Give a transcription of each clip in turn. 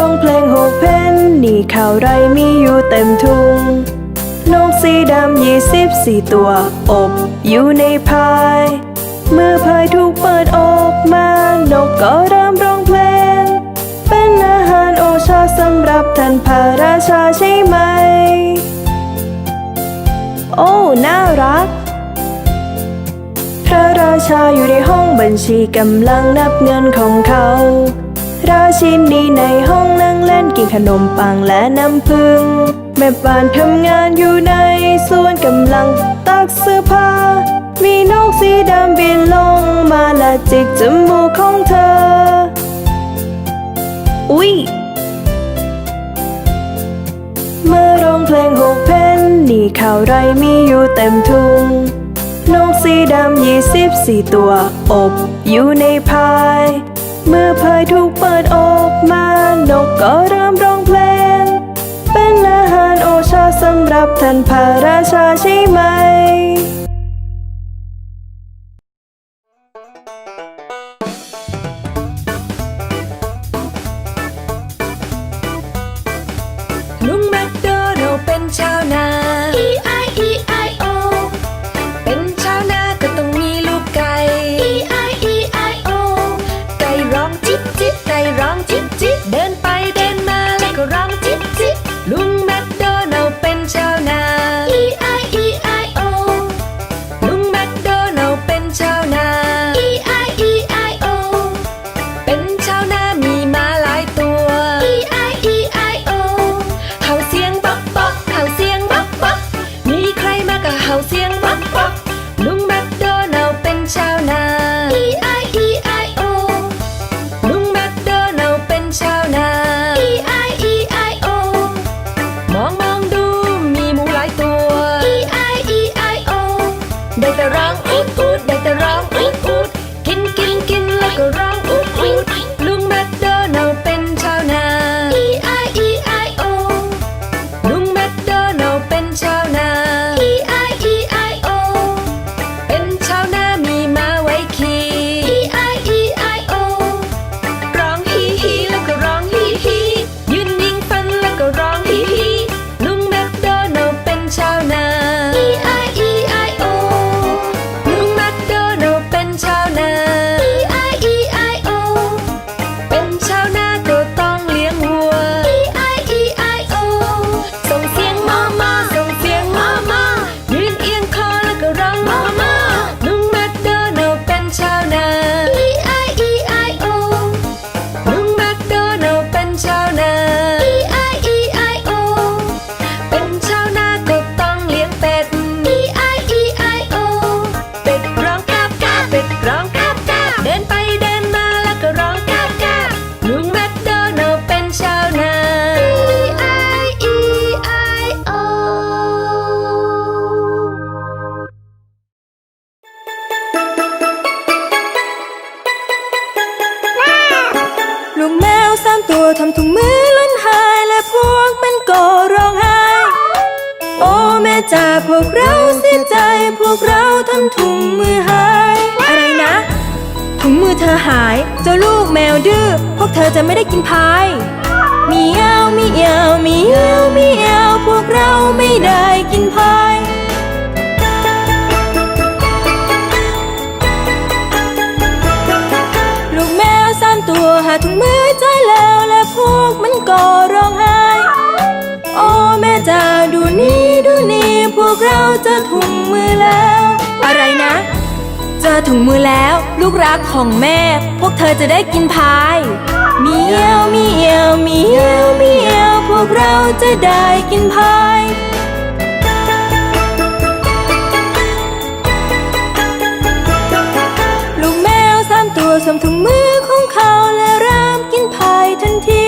ร้องเพลงหกเพนนี่ข่าวไรมีอยู่เต็มทุ่ง นกสีดำยี่สิบสี่ตัว อบอยู่ในพาย เมื่อพายถูกเปิดออกมา นกก็เริ่มร้องเพลง เป็นอาหารโอชาสำหรับท่านพระราชาใช่ไหม โอ้ น่ารักพระราชาอยู่ในห้องบัญชีกำลังนับเงินของเขา ราชินีในห้องนั่งเล่นกินขนมปังและน้ำผึ้งแม่บ้านทำงานอยู่ในสวนกำลังตักเสื้อผ้า มีนกสีดำบินลงมาและจิกจมูกของเธอ อุ๊ยเมื่อร้องเพลงหกเพนนี่ข่าวไรมีอยู่เต็มทุ่งนกสีดำยี่สิบสี่ตัว อบอยู่ในพาย เมื่อพายถูกเปิดออกมานกก็เริ่มร้องเพลง เป็นอาหารโอชาสำหรับท่านพระราชาใช่ไหม ลูกแมวสามตัวทำถุงมือล้นหาย และพวกมันก็ร้องไห้ โอ้แม่จ๋าพวกเราเสียใจ พวกเราทำถุงมือหาย อะไรนะ ถุงมือเธอหาย เจ้าลูกแมวดื้อ พวกเธอจะไม่ได้กินพาย มีเอวมีเอวมีเอวมีเอวพวกเราไม่ได้กินพาย แล้ว อะไรนะ เจอถุงมือแล้ว ลูกรักของแม่ พวกเธอจะได้กินพายมีเอวมีเอวมีเอวมีเอวพวกเราจะได้กินพายลูกแมวสามตัวสวมถุงมือของเขาและเริ่มกินพายทันที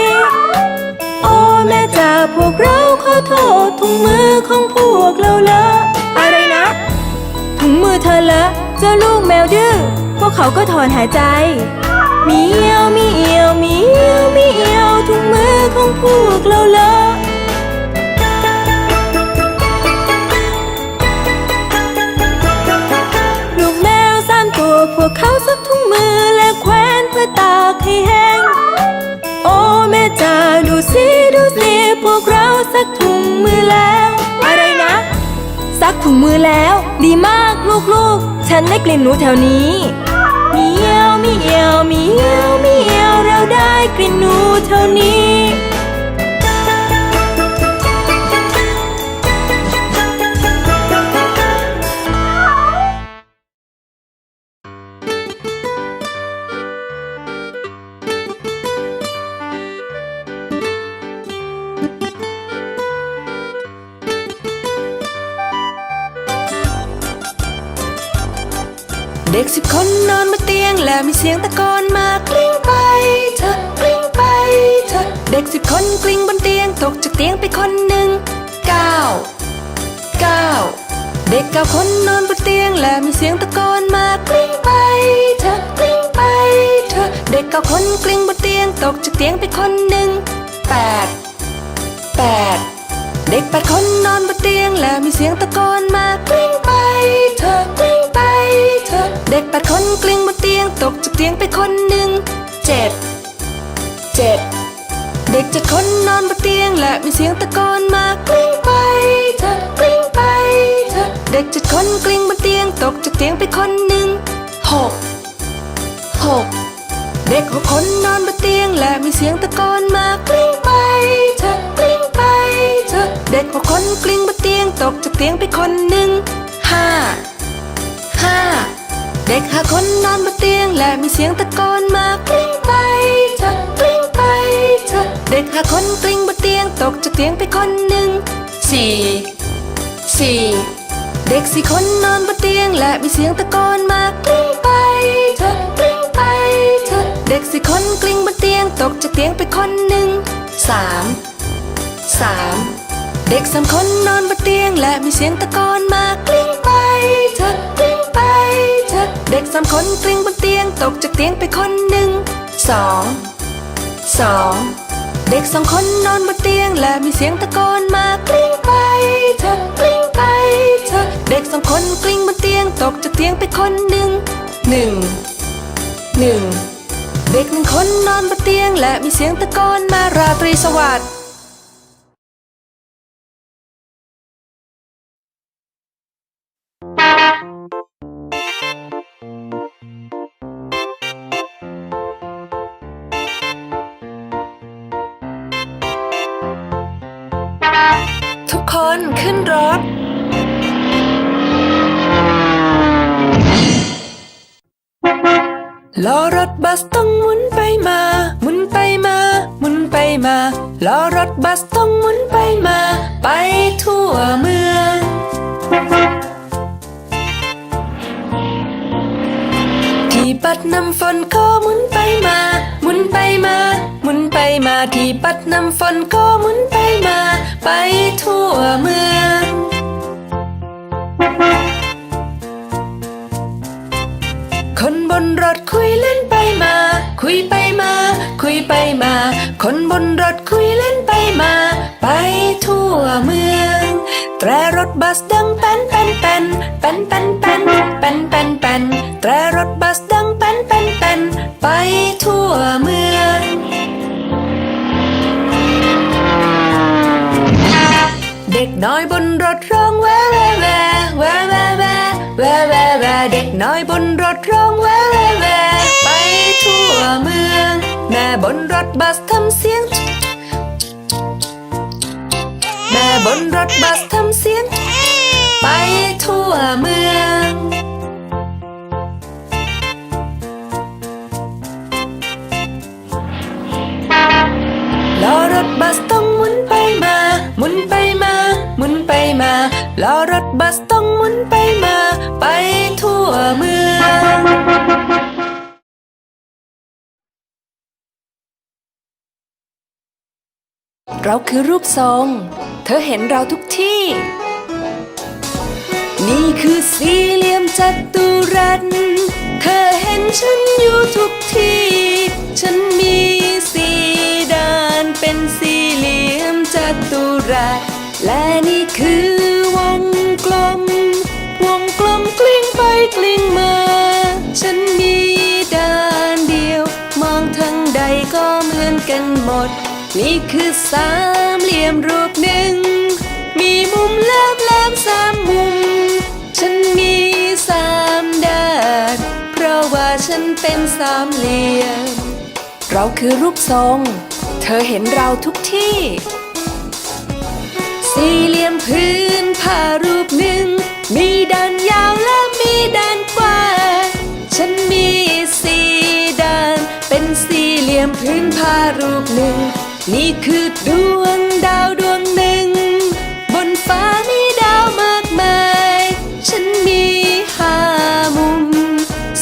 โอ้แม่จ๋าพวกเราขอโทษถุงมือของพวกเราละ มือเธอเลอะเจ้าลูกแมวดื้อพวกเขาก็ถอนหายใจมีเอียวมีเอียวมีเอียวมีเอียวทุกมือของพวกเราเลอะลูกแมวสามตัวพวกเขาซับทุกมือและแขวนเพื่อตากให้แห้งโอ้แม่จ๋าดูสิดูสิพวกเราซักทุงมือแล้ว ซักถุงมือแล้ว ดีมากลูกๆ ฉันได้กลิ่นหนูแถวนี้เมียวเมียวเมียวเมียวเราได้กลิ่นหนูแถวนี้ สียงตะโกนมากลิ้งไปเถอะกลิ้งไปเถอะเด็กสิบคนกลิ้งบนเตียงตกจากเตียงไปคนหนึ่งเก้าเก้าเด็กเก้าคนนอนบนเตียงและมีเสียงตะโกนมากลิ้งไปเถอะกลิ้งไปเถอะเด็กเก้าคนกลิ้งบนเตียงตกจากเตียงไปคนหนึ่งแปดแปดเด็กแปดคนนอนบนเตียงและมีเสียงตะโกนมากลิ้งไปเถอะกลิ้งไป เถอเด็กแปดคนกลิ้งบนเตียงตกจากเตียงไปคนหนึ่งเจ็ดเจ็ดเด็กเจ็ดคนนอนบนเตียงและมีเสียงตะโกนมากลิ้งไปเถอกลิ้งไปเถอเด็กเจ็ดคนกลิ้งบนเตียงตกจากเตียงไปคนหนึ่งหกหกเด็กหกคนนอนบนเตียงและมีเสียงตะโกนมากลิ้งไปเถอกลิ้งไปเถอเด็กหกคนกลิ้งบนเตียงตกจากเตียงไปคนหนึ่งห้า ห้าเด็กห้าคนนอนบนเตียงและมีเสียงตะโกนมากลิ้งไปเถอกลิ้งไปเถอเด็กห้าคนกลิ้งบนเตียงตกจากเตียงไปคนหนึ่งสี่สี่เด็กสี่คนนอนบนเตียงและมีเสียงตะโกนมากลิ้งไปเถอกลิ้งไปเถอเด็กสี่คนกลิ้งบนเตียงตกจากเตียงไปคนหนึ่งสามสามเด็กสามคนนอนบนเตียงและมีเสียงตะโกนมากลิ้งไปเถอะกลิ้ง เด็กสามคนกลิ้งบนเตียงตกจากเตียงไปคนหนึ่งสองสองเด็กสองคนนอนบนเตียงและมีเสียงตะโกนมากลิ้งไปเถอกลิ้งไปเถอเด็กสองคนกลิ้งบนเตียงตกจากเตียงไปคนหนึ่งหนึ่งหนึ่งเด็กหนึ่งคนนอนบนเตียงและมีเสียงตะโกนมาราตรีสวัสดิ์ คนขึ้นรถ ล้อรถบัสต้องหมุนไปมา หมุนไปมา หมุนไปมา ล้อรถบัสต้องหมุนไปมา ไปทั่วเมือง ที่ปัดน้ำฝนก็หมุนไปมา หมุนไปมา หมุนไปมา ที่ปัดน้ำฝนก็หมุนไปมา ไปทั่วเมือง คนบนรถคุยเล่นไปมา คุยไปมา คุยไปมา คนบนรถคุยเล่นไปมา ไปทั่วเมือง แตรรถบัสดังแป้นแป้นแป้นแป้นแป้นแป้นแป้นแป้นแป้นแตรรถบัส น้อยบนรถร้องแวแวแวแวแวแวแวแวแวเด็กน้อยบนรถร้องแวแวแวไปทั่วเมือง แม่บนรถบัสทำเสียง แม่บนรถบัสทำเสียง ไปทั่วเมืองล้อรถบัสต้องหมุนไปมาหมุนไป ไปมา ล้อรถบัสต้องหมุนไปมา ไปทั่วเมืองเราคือรูปทรง เธอเห็นเราทุกที่ นี่คือสี่เหลี่ยมจัตุรัส เธอเห็นฉันอยู่ทุกที่ ฉันมีสี่ด้านเป็นสี่เหลี่ยมจัตุรัส และนี่คือวงกลม วงกลมกลิ้งไปกลิ้งมา ฉันมีด้านเดียว มองทั้งใดก็เหมือนกันหมด นี่คือสามเหลี่ยมรูปหนึ่ง มีมุมแหลมแหลมสามมุม ฉันมีสามด้าน เพราะว่าฉันเป็นสามเหลี่ยม เราคือรูปทรง เธอเห็นเราทุกที่ สี่เหลี่ยมพื้นผ้ารูปหนึ่ง มีด้านยาวและมีด้านกว้าง ฉันมีสี่ด้าน เป็นสี่เหลี่ยมพื้นผ้ารูปหนึ่ง นี่คือดวงดาวดวงหนึ่ง บนฟ้ามีดาวมากมาย ฉันมีห้ามุม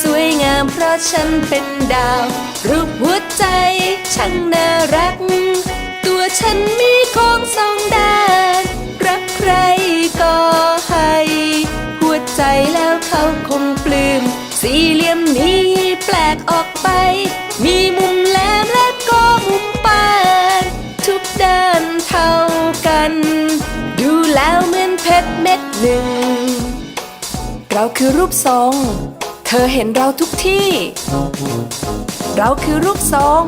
สวยงามเพราะฉันเป็นดาว รูปหัวใจช่างน่ารัก ตัวฉันมี สี่เหลี่ยมนี้แปลกออกไป มีมุมแหลมและก็มุมปานทุกด้านเท่ากัน ดูแล้วเหมือนเพชรเม็ดหนึ่ง เราคือรูปทรง เธอเห็นเราทุกที่ เราคือรูปทรง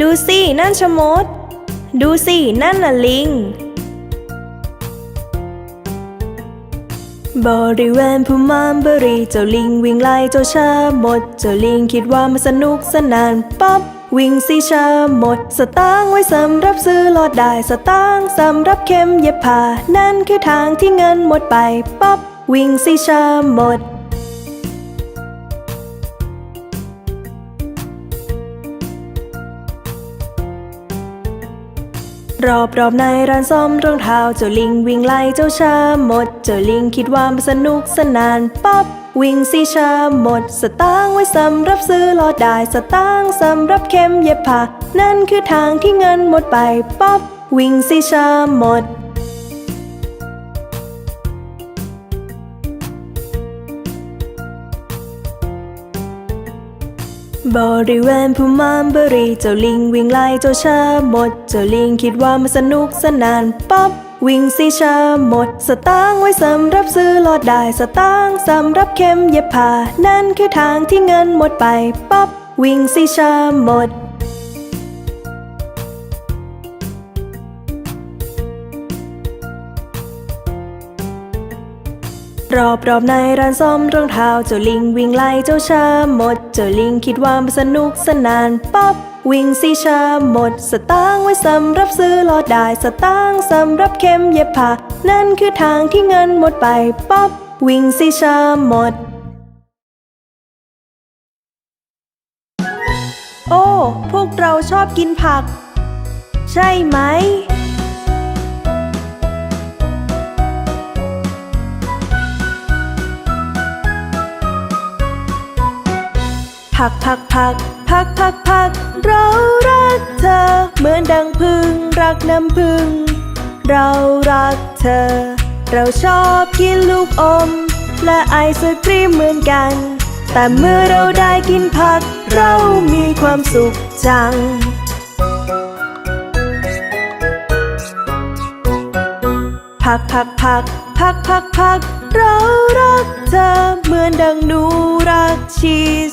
ดูสินั่นชะมด ดูสินั่นน่ะลิง บริเวณภูมามบรีเจ้าลิงวิ่งไล่เจ้าชาหมด เจ้าลิงคิดว่ามันสนุกสนานป๊อบวิ่งสิชาหมด สตางไว้สำหรับซื้อลอดได้สตางสำหรับเข็มเย็บผ้านั่นคือทางที่เงินหมดไปป๊อบวิ่งสิชาหมด รอบรอบในร้านซ่อมรองเท้าเจ้าลิงวิ่งไล่เจ้าชาหมด เจ้าลิงคิดว่ามันสนุกสนานป๊อบวิ่งสิชาหมด สตางค์ไว้สำหรับซื้อลอดได้สตางค์สำหรับเข็มเย็บผ้านั่นคือทางที่เงินหมดไปป๊อบวิ่งสิชาหมด บริเวณภูมามบรีเจ้าลิงวิ่งไล่เจ้าชาหมด เจ้าลิงคิดว่ามันสนุกสนานป๊อบวิ่งสิชาหมด สตางค์ไว้สำหรับซื้อลอดได้สตางค์สำหรับเข็มเย็บผ้านั่นคือทางที่เงินหมดไปป๊อบวิ่งสิชาหมด รอบรอบในร้านซ่อมรองเท้าเจ้าลิงวิ่งไล่เจ้าชาหมด เจ้าลิงคิดว่ามันสนุกสนานป๊อบวิ่งสิชาหมด สตางค์ไว้สำหรับซื้อลอดได้สตางค์สำหรับเข็มเย็บผ้านั่นคือทางที่เงินหมดไปป๊อบวิ่งสิชาหมด โอ้ พวกเราชอบกินผัก ใช่ไหม ผักผักผักผักผักผักเรารักเธอ เหมือนดังพึ่งรักน้ำพึ่ง เรารักเธอ เราชอบกินลูกอม และไอศกรีมเหมือนกัน แต่เมื่อเราได้กินผัก เรามีความสุขจังพักพักพักพักพักพักเรารักเธอ เหมือนดังหนูรักชีส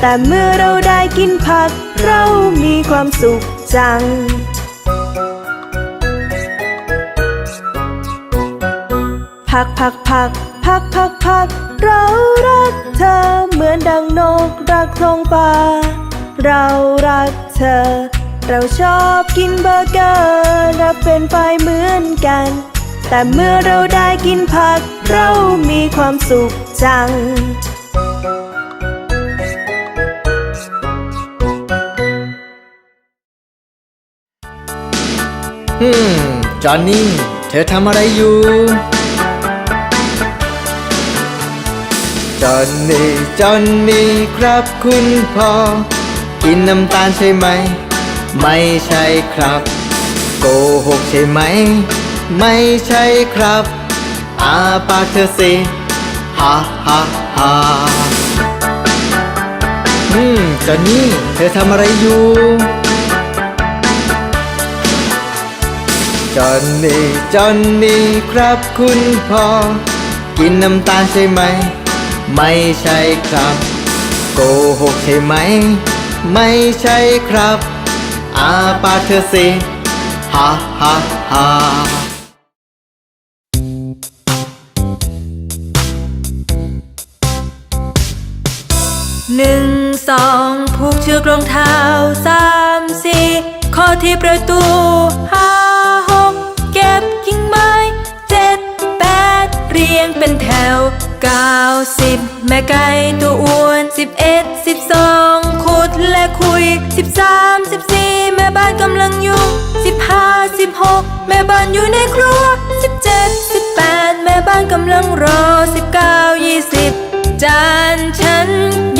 แต่เมื่อเราได้กินผัก เรามีความสุขจังพักพักพักพักพักพัก เรารักเธอเหมือนดังนกรักท้องฟ้า เรารักเธอ เราชอบกินเบอร์เกอร์และเป็นไฟรายเหมือนกัน แต่เมื่อเราได้กินผัก เรามีความสุขจัง ฮึมจอนนี่ เธอทำอะไรอยู่ จอนนี่ จอนนี่ ครับคุณพ่อ กินน้ำตาลใช่ไหม ไม่ใช่ครับ โกหกใช่ไหม ไม่ใช่ครับ อาปากเธอสิฮ่าฮ่าฮ่าอืมจอนนี่ เธอทำอะไรอยู่ จอนนี่จอนนี่ครับคุณพ่อ กินน้ำตาลใช่ไหม ไม่ใช่ครับ โกหกใช่ไหม ไม่ใช่ครับ อาปาเธอสิฮ่าฮ่าฮ่าหนึ่งสองผูกเชือกรองเท้าสามสี่ข้อที่ประตูห้า บกิ่งไม้เจ็ดแปดเรียงเป็นแถวเก้าสิบแม่ไก่ตัวอ้วนสิบเอ็ดสิบสองขุดและคุยสิบสามสิบสี่แม่บ้านกำลังยุ่งสิบห้าสิบหกแม่บ้านอยู่ในครัวสิบเจ็ดสิบแปดแม่บ้านกำลังรอสิบเก้ายี่สิบจานฉัน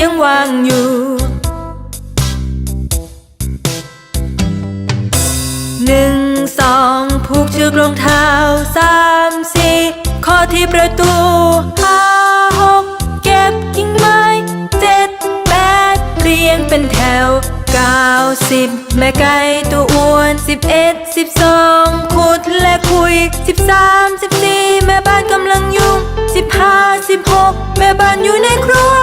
ยังวางอยู่ กรองเท้าสามสี่ข้อที่ประตูห้าหกเก็บกิ่งไม้เจ็ดแปดเรียงเป็นแถวเก้าสิบแม่ไก่ตัวอ้วนสิบเอ็ดสิบสองขุดและคุยสิบสามสิบสี่แม่บ้านกำลังยุ่งสิบห้าสิบหกแม่บ้านอยู่ในครัว